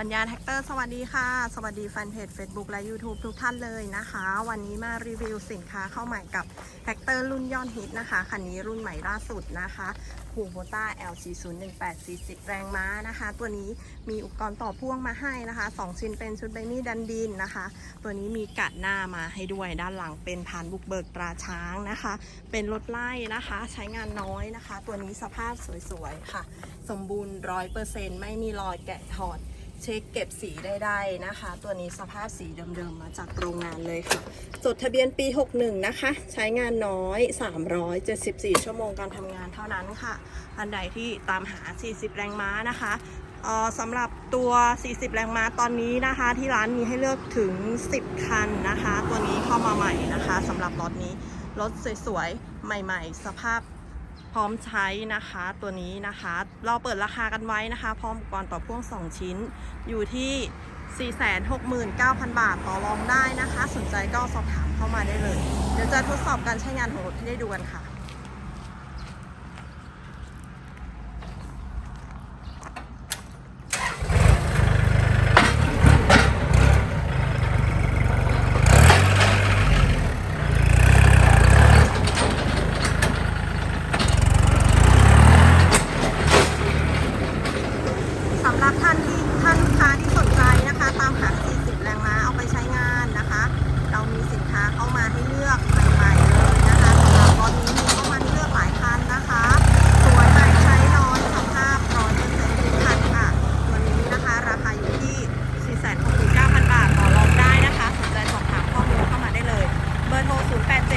ปัญญาแท็กเตอร์สวัสดีค่ะ สวัสดีแฟนเพจ Facebook และ YouTube ทุกท่านเลยนะคะ วันนี้มารีวิวสินค้าเข้าใหม่กับแท็กเตอร์รุ่นยอดฮิตนะคะคันนี้รุ่นใหม่ล่าสุดนะคะคูโบต้า LC018 40 แรงม้านะคะ ตัวนี้มีอุปกรณ์ต่อพ่วงมาให้นะคะ 2 ชิ้นเป็นชุดใบมีดดันดินนะคะ ตัวนี้มีกัดหน้ามาให้ด้วยด้านหลังเป็นพานบุกเบิกตราช้างนะคะ เป็นรถไล่นะคะ ใช้งานน้อยนะคะ ตัวนี้สภาพสวยๆค่ะ สมบูรณ์ร้อยเปอร์เซ็นต์ไม่มีรอยแกะถอด เช็คเก็บสีได้ๆนะคะ ตัวนี้สภาพสีเดิมๆมาจากโรงงานเลยค่ะ จดทะเบียนปี 61 นะคะ ใช้งานน้อย 374 ชั่วโมงการทำงานเท่านั้นค่ะ อันใดที่ตามหา 40 แรงม้านะคะสำหรับตัว 40 แรงม้าตอนนี้นะคะ ที่ร้านมีให้เลือกถึง 10 คันนะคะ ตัวนี้เข้ามาใหม่นะคะสำหรับรถนี้รถสวยๆ ใหม่ ๆ สภาพ พร้อมใช้นะคะตัวนี้นะคะ เราเปิดราคากันไว้นะคะ พร้อมอุปกรณ์ต่อพ่วง 2 ชิ้นอยู่ที่469,000 บาทต่อรองได้นะคะ สนใจก็สอบถามเข้ามาได้เลย เดี๋ยวจะทดสอบการใช้งานของรถให้ได้ดูกันค่ะ 50.